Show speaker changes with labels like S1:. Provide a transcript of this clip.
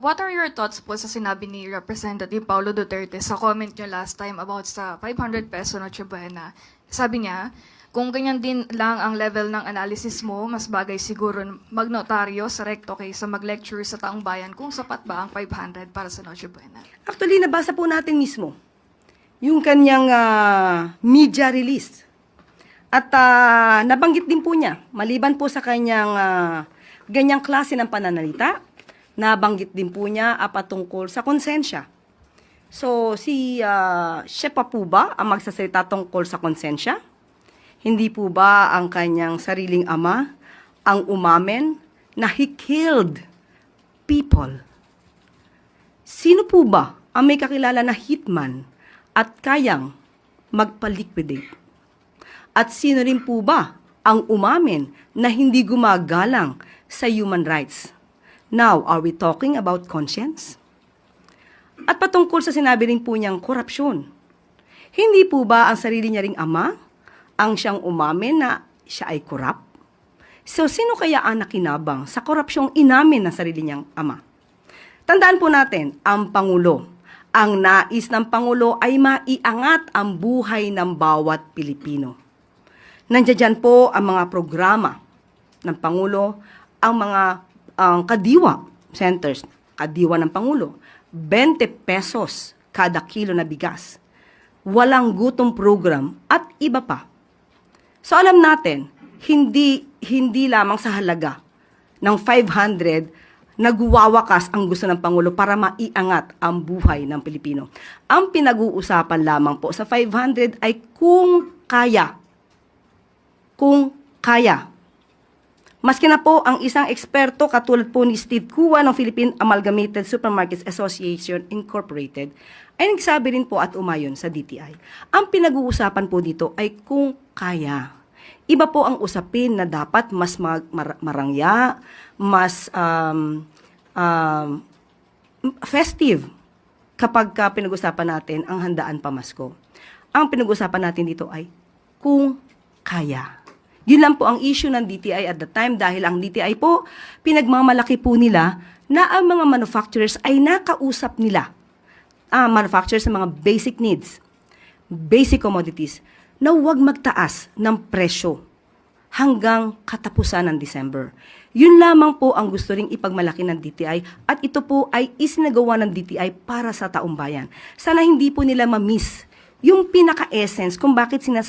S1: What are your thoughts po sa sinabi ni Representative Paulo Duterte sa comment niya last time about sa 500 peso Noche Buena? Sabi niya, kung ganyan din lang ang level ng analysis mo, mas bagay siguro magnotaryo sa recto kaysa mag-lecture sa taong bayan kung sapat ba ang 500 para sa Noche Buena.
S2: Actually, nabasa po natin mismo yung kanyang ah, media release. At ah, nabanggit din po niya, maliban po sa kanyang ah, ganyang klase ng pananalita, nabanggit din po niya ah, patungkol sa konsensya. So, si uh, siya pa po ba ang magsasalita tungkol sa konsensya? Hindi po ba ang kanyang sariling ama ang umamen na he killed people? Sino po ba ang may kakilala na hitman at kayang magpa-liquidate? At sino rin po ba ang umamin na hindi gumagalang sa human rights? Now, are we talking about conscience? At patungkol sa sinabi rin po niyang korupsyon. Hindi po ba ang sarili niya ring ama ang siyang umamin na siya ay korap? So, sino kaya ang nakinabang sa korupsyong inamin ng sarili niyang ama? Tandaan po natin, ang Pangulo. Ang nais ng Pangulo ay maiangat ang buhay ng bawat Pilipino. Nandiyan po ang mga programa ng Pangulo, ang mga ang kadiwa centers, kadiwa ng Pangulo, 20 pesos kada kilo na bigas. Walang gutom program at iba pa. So alam natin, hindi hindi lamang sa halaga ng 500 nagwawakas ang gusto ng Pangulo para maiangat ang buhay ng Pilipino. Ang pinag-uusapan lamang po sa 500 ay kung kaya. Kung kaya. Maski na po ang isang eksperto katulad po ni Steve Kua ng Philippine Amalgamated Supermarkets Association Incorporated ay nagsabi rin po at umayon sa DTI. Ang pinag-uusapan po dito ay kung kaya. Iba po ang usapin na dapat mas mag- mar- marangya, mas um, um, festive kapag ka pinag-usapan natin ang handaan pamasko. Ang pinag-usapan natin dito ay kung kaya. Yun lang po ang issue ng DTI at the time dahil ang DTI po, pinagmamalaki po nila na ang mga manufacturers ay nakausap nila. Ah, manufacturers ng mga basic needs, basic commodities, na huwag magtaas ng presyo hanggang katapusan ng December. Yun lamang po ang gusto ring ipagmalaki ng DTI at ito po ay isinagawa ng DTI para sa taong bayan. Sana hindi po nila ma-miss yung pinaka-essence kung bakit sinas